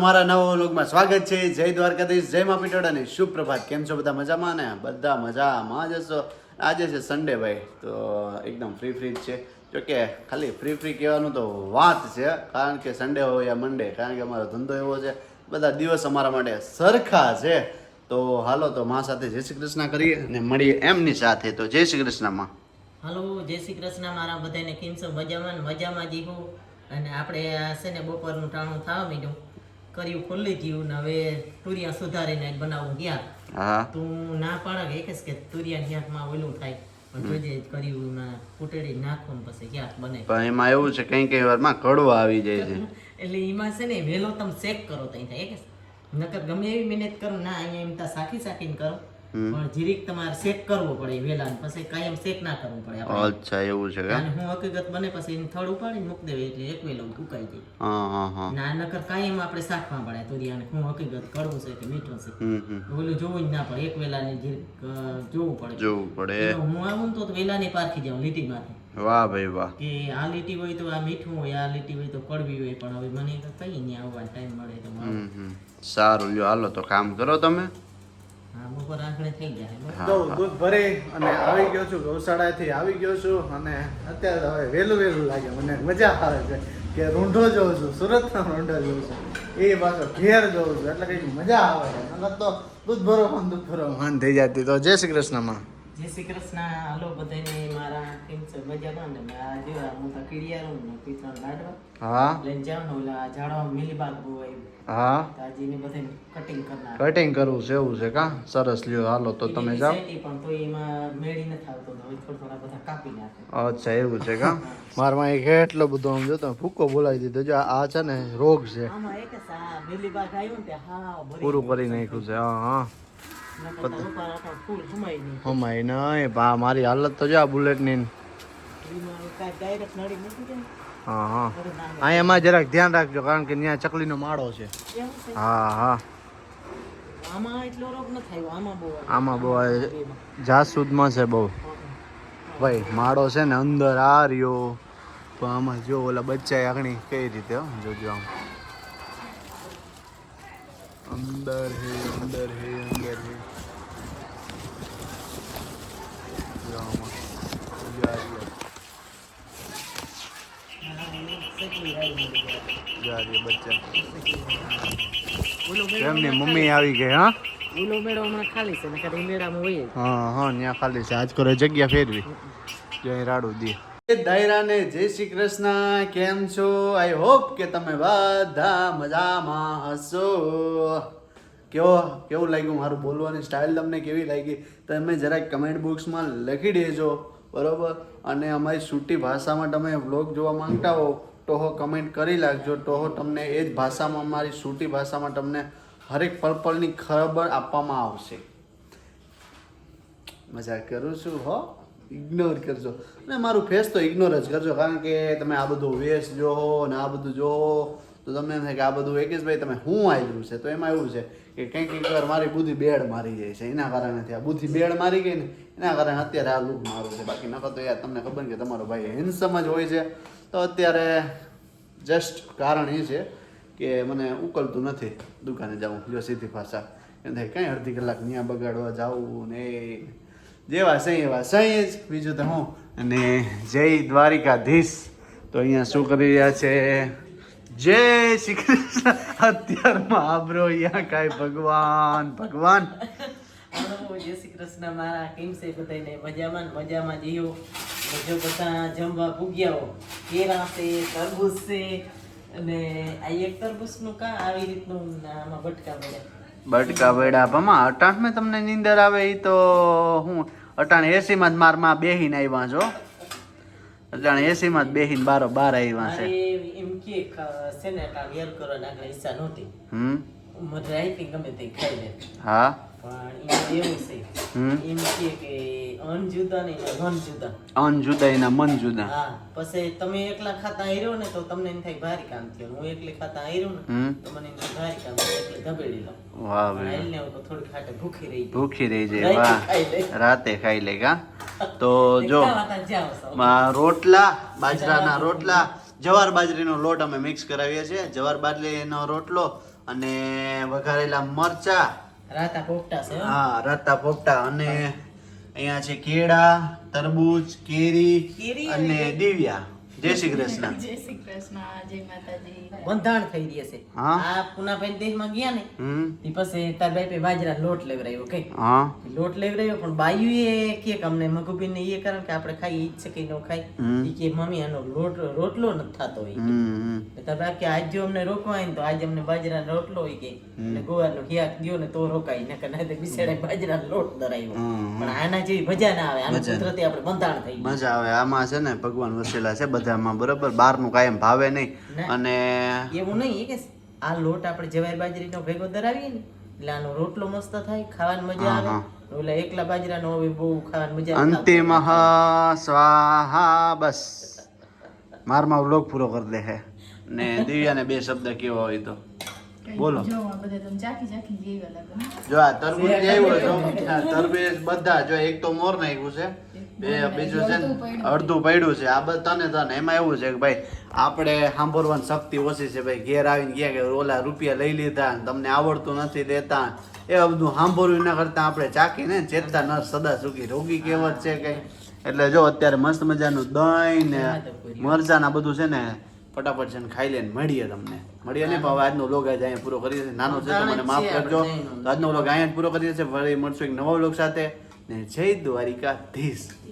મારા નવા વ્લોગમાં સ્વાગત છે. જય દ્વારકાધીશ, જય મા પીટોડાની શુભ પ્રભાત કેમ છો બધા મજામાં? ને બધા મજામાં જ હશો. આજે છે સન્ડે ભાઈ, તો એકદમ ફ્રી ફ્રી જ છે. જોકે ખાલી ફ્રી ફ્રી કહેવાનું તો વાત છે, કારણ કે સન્ડે હોય યા મંડે કારણ કે અમારો ધંધો એવો છે. બધા દિવસ અમારા માટે સરખા છે. તો હાલો, તો મા સાથે જય શ્રી કૃષ્ણ કરીએ અને મળીએ એમની સાથે. તો જય શ્રી કૃષ્ણમાં હાલો, જય શ્રી કૃષ્ણ મારા બધાને કેમ છો? મજામાં મજામાં જીવો અને આપણે છે ને બપોરનું ટાણું થવા માંડ્યું. કર્યું ખુલ્લી ગયું ને હવે તુરિયા સુધારીને બનાવવું ગયા હા. તું ના પાડે કે એક કે તુરિયા ક્યાંકમાં ઓલું થાય. પણ એમાં એવું છે કઈ કઈ વારમાં કડવો આવી જાય છે. એટલે એમાં છે ને વહેલો તમે શેક કરો ત્યાં થાય કે નકર ગમે એવી મહેનત કરો ના અહીંયા એમ તા સાખી સાખીને કરો. પણ જીરીક તમારે શેક કરવો પડે વેલા પછી કાયમ શેક ના કરવું પડે અચ્છા એવું છે અને હું હકીકત બને પછી એને થડ ઉપાડી મૂકી દેવી એટલે એક વેલો ઉકાઈ જાય હા હા હા. ના નકર કાયમ આપણે શાકમાં પડે તુરિયાને હું હકીકત કરવું છે કે મીઠું છે. ઓલું જોવું જ ના પડે એક વેલાને જે અ, જોવું પડે. જોવું પડે હું આવું તો વેલાની પારખી જાઉં લીટીમાંથી. વાહ ભાઈ વાહ. કે આ લીટી હોય તો આ મીઠું હોય આ લીટી હોય તો કડવી હોય પણ હવે મને કઈ નહીં આવવા ટાઈમ મળે તો સારું લ્યો હાલો તો કામ કરો તમે. આવી ગયો છું ગૌશાળાથી આવી ગયો છું અને અત્યારે હવે વહેલું વહેલું લાગે, મને મજા આવે છે કે રૂંઢો જોઉં છું, સુરતનો રૂંઢો જોઉં છું. એ પાછો ઘેર જોઉં છું, એટલે કંઈક મજા આવે છે. નકર તો દૂધ પણ દૂધ માન થઈ જતી. તો જય શ્રી કૃષ્ણમાં જય શ્રી કૃષ્ણ. હાલો બધાને મારા કેમ છે? મજામાં ને? આ હું તો કીડિયારું ને પિત્રણ લાડવા. હા. લઈને ને ઓલા ઝાડવા મિલીબાગ બહુ આવ્યું હા. તો આજે એને કટિંગ કરનાર. કટિંગ કરવું છે એવું છે કા? સરસ. લ્યો હાલો તો તમે જાઓ. પણ તો એમાં મેળી નથી આવતો તો થોડા થોડા બધા કાપી નાખે. અચ્છા એવું છે કા? મારમાં એક એટલો બધો આમ જોતો ફૂકો બોલાવી દીધો. જો આ છે ને રોગ છે. આમાં એક સા મિલીબાગ આવ્યું ને હા પૂરું કરી નાખ્યું છે હા હા. હમાય નહીં ભા મારી હાલત તો જો આ બુલેટની. હા હા. બધું એમાં જરાક ધ્યાન રાખજો કારણ કે ત્યાં ચકલીનો માળો છે. હા હા. આમાં બહુ. જાસૂદમાં છે બહુ. ભાઈ માળો છે ને અંદર આ રહ્યો. તો આમાં જો ઓલા બચ્ચા આગણી કઈ રીતે હો, જોજો આમ. અંદર હે અંદર હે અંદર હે જો આમાં. જો આ રહ્યા. શેકવી આવી ગઈ. જો આ રહ્યા બચ્ચા ઓલો મેળો એમની મમ્મી આવી ગઈ હા? ખાલી- મેળો હમણાં ખાલી છે નકર એ હોય હા હા ત્યાં ખાલી છે. આજ કરો જગ્યા ફેરવી. જય રાડું દી. દાયરાને જય શ્રી કૃષ્ણ કેમ છો? આઈ હોપ કે તમે બધા મજામાં હશો. કેવો કેવું લાગ્યું મારું બોલવાની સ્ટાઇલ તમને કેવી લાગી? તમે જરાક કમેન્ટ બોક્સમાં લખી દેજો. બરોબર? અને અમારી સૂટી ભાષામાં તમે વ્લોગ જોવા માંગતા હો, તો હો કમેન્ટ કરી નાખજો તો હો તમને એ જ ભાષામાં, અમારી સૂટી ભાષામાં તમને હરેક પર્પલની પલની ખબર આપવામાં આવશે. મજાક કરું છું, હો? ઇગ્નોર કરજો. અને મારું ફેસ તો ઇગ્નોર જ કરજો, કારણ કે તમે આ બધું વેસ જોહો ને આ બધું જોહો તો તમને એમ થાય કે આ બધું એક જ ભાઈ તમે હું આવેલું છે? તો એમાં એવું છે કે કંઈક કંઈક વાર મારી બુદ્ધિ બેડ મારી જાય છે. એના કારણે આ બુદ્ધિ બેડ મારી ગઈ ને, એના કારણે અત્યારે આ લુક મારું છે. બાકી નકર તો યાર તમને ખબર કે તમારો ભાઈ હેન્ડસમ જ હોય છે. તો અત્યારે જસ્ટ કારણ એ છે કે મને ઉકલતું નથી દુકાને જવું, જો સીધી ભાષા એમ થાય, કંઈ અડધી કલાક ત્યાં બગાડવા જાવું ને જેવા સહી એવા સહી જ. બીજું તો હું? અને જય દ્વારિકાધીશ. તો અહીંયા શું કરી રહ્યા છે? જય શ્રી કૃષ્ણ. અત્યારમાં આબરો અહીંયા કાંઈ ભગવાન ભગવાન. જય શ્રી કૃષ્ણ મારા કેમ છે બધાને મજામાં મજામાં જીવો ને જો બધા જમવા ભૂગ્યાઓ કેરા છે તરબૂચ છે અને આ એક તરબૂચનું કા આવી રીતનું આમાં બટકા પડ્યા. બટકા બેડા ભમા અટાણ મેં તમને નીંદર આવે એ તો હું અટાણ એસીમાં જ મારમાં બેહીને આવ્યા છો. અટાણ એસીમાં જ બેહીને બારો બાર આવ્યા છે. એમ કે છે ને કાલ વેર કરો આગળ ઈચ્છા નહોતી. હમ? મને રાઈતી ગમે તે ખાઈ લે. હા. પણ એવું છે. એમ કે કે અન્ન જુદા ને અન જુદાઈના મન જુદા. હા પછી તમે એકલા ખાતા હાર્યો ને તો તમને એમ થાય ભારી કામ થયું. હું એકલી ખાતા હાર્યો ને તો મને એમ ભારી કામ એટલે ધબેડી લઉં વાહ ભાઈ થોડી ખાટે ભૂખી રહી ભૂખી રહી જાય રાતે વાહ. ખાઈ લે. રાતે ખાઈ લે કા? તો જો રોટલા બાજરાના રોટલા જવાર બાજરીનો લોટ અમે મિક્સ કરાવીએ છીએ. જવાર બાજરીનો રોટલો અને વઘારેલા મરચા. રાતા પોપટા છે હા. રાતા પોપટા અને અહીંયા છે કેળા તરબૂચ કેરી અને દિવ્યા. જય શ્રી કૃષ્ણ. જય શ્રી કૃષ્ણ. જય માતાજી. બંધાણ થઈ છે હા. આ પુનાભાઈ દેશમાં ગયા ને તે પછી તાર બાઈ પે બાજરા લોટ લેવરાયો કે હા. લોટ લેવરાયો પણ બાયુ એ કે કે અમને મગુબીન ને એ કારણ કે આપણે ખાઈ ઈ કે ન ખાઈ ઈ કે મમ્મી આનો લોટ રોટલો ન થાતો. હોય. તાર ભાઈ કે આજ જો અમને રોકવાય ને તો આજ અમને બાજરા રોટલો હોય કે. એટલે ગોવાનો હિયાક દ્યો ને તો રોકાય. ના તો બિચારા બાજરા લોટ દરાયો પણ આના જેવી મજા ના આવે. આનું કુદરતી આપણે બંધાણ થઈ મજા આવે. આમાં છે ને ભગવાન વસેલા છે બધામાં બરોબર? બહારનું કાયમ ભાવે નહીં. અને એવું નહીં કે આ લોટ આપણે જવાય બાજરીનો ભેગો ધરાવીએ ને એટલે આનો રોટલો મસ્ત થાય ખાવાની મજા આવે. ઓલા એકલા બાજરાનો હવે બહુ ખાવાની મજા અંતિમ સ્વાહા બસ. મારમાં વ્લોગ પૂરો કરી દે હે. ને દિવ્યાને બે શબ્દ કેવા હોય તો. બોલો. જો આ બધા તમે ચાખી ચાખી જેવા લાગે. હો. જો આ તરબૂચ જે આવ્યું હોય તો આ તરબૂચ બધા જો એક તો મોર નાખ્યું છે બે બીજું છે અડધું પડ્યું છે. આ બધા તને તને એમાં એવું છે કે ભાઈ આપણે સાંભળવાની શક્તિ ઓછી છે ભાઈ. ઘેર આવીને ગયા કે ઓલા રૂપિયા લઈ લીધા તમને આવડતું નથી દેતા. એ બધું સાંભળવું એના કરતાં આપણે ચાકીને ચેતતા ન સદા સુખી. રોગી કહેવત છે કઈ. એટલે જો અત્યારે મસ્ત મજાનું દહીં ને મરચાં ના બધું છે ને ફટાફટ છે ને ખાઈ લે મળીએ તમને. મળીએ ને હવે આજનો લોગ આજે અહીંયા પૂરો કરી દેશે નાનો છે તો મને માફ કરજો. તો આજનો વ્લોગ અહીંયા પૂરો કરી દેશે ફરી મળશું એક નવો વ્લોગ સાથે. ને જય દ્વારિકાધીશ.